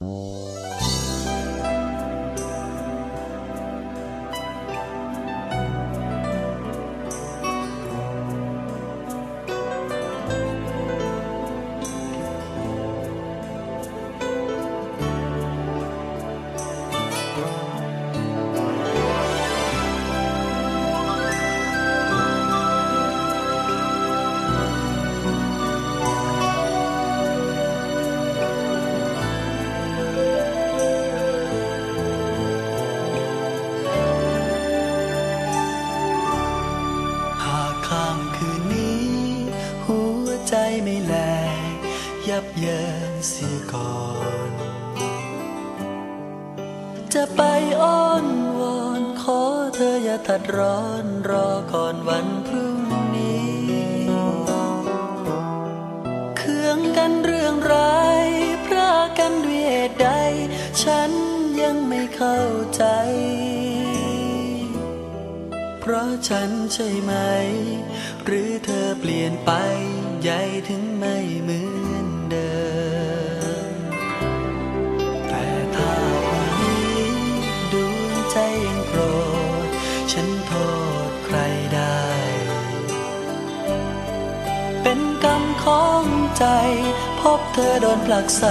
ห ไม่แล ยับเยินเสียก่อน จะไปอ้อนวอนขอเธออย่าตัดร้อนรอก่อนวันพรุ่งนี้เคืองกันเรื่องร้ายพระกันด้วยเหตุใด ฉันยังไม่เข้าใจ เพราะฉันใช่ไหม หรือเธอเปลี่ยนไป ใหญ่ถึงไม่เหมือนเดิม แต่ถ้าวันนี้ดวงใจยังโกรธ ฉันโทษใครได้ เป็นกรรมของใจ พบเธอโดนผลักใส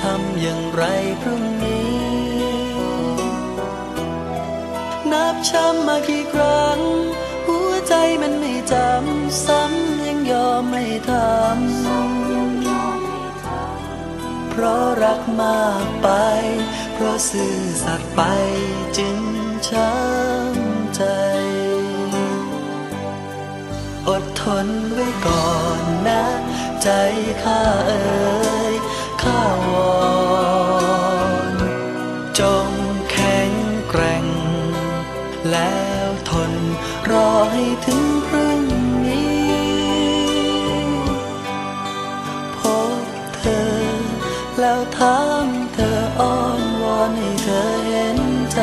ทำอย่างไรพรุ่งนี้ นับช้ำมากี่ครั้ง หัวใจมันไม่จำซ้ำ ทำเพราะรักมากไป เพราะซื่อสัตย์ไปจึงช้ำใจ อดทนไว้ก่อนนะ ใจข้าเอ๋ยข้าวอนจงแข็งแกร่ง แล้วทนรอให้ถึงพรุ่ง แล้วถามเธออ้อนวอนให้เธอเห็นใจ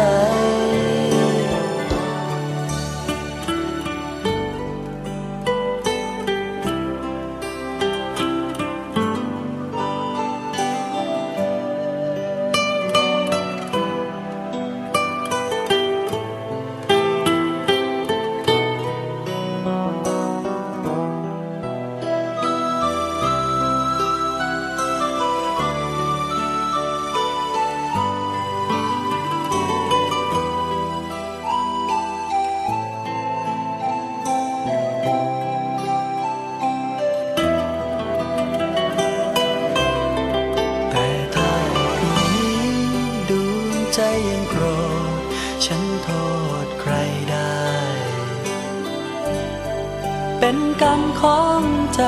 ใจยังโกรธ ฉันโทษใครได้ เป็นกรรมของใจ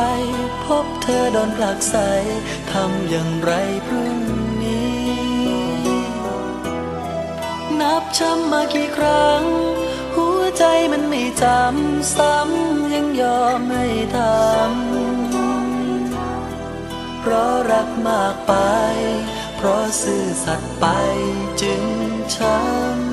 พบเธอโดนผลักใสทำอย่างไรพรุ่งนี้ นับช้ำมากี่ครั้ง หัวใจมันไม่จำซ้ำยังยอมไม่ทำเพราะรักมากไป เพราะซื่อสัตย์ไปจึงช้ำ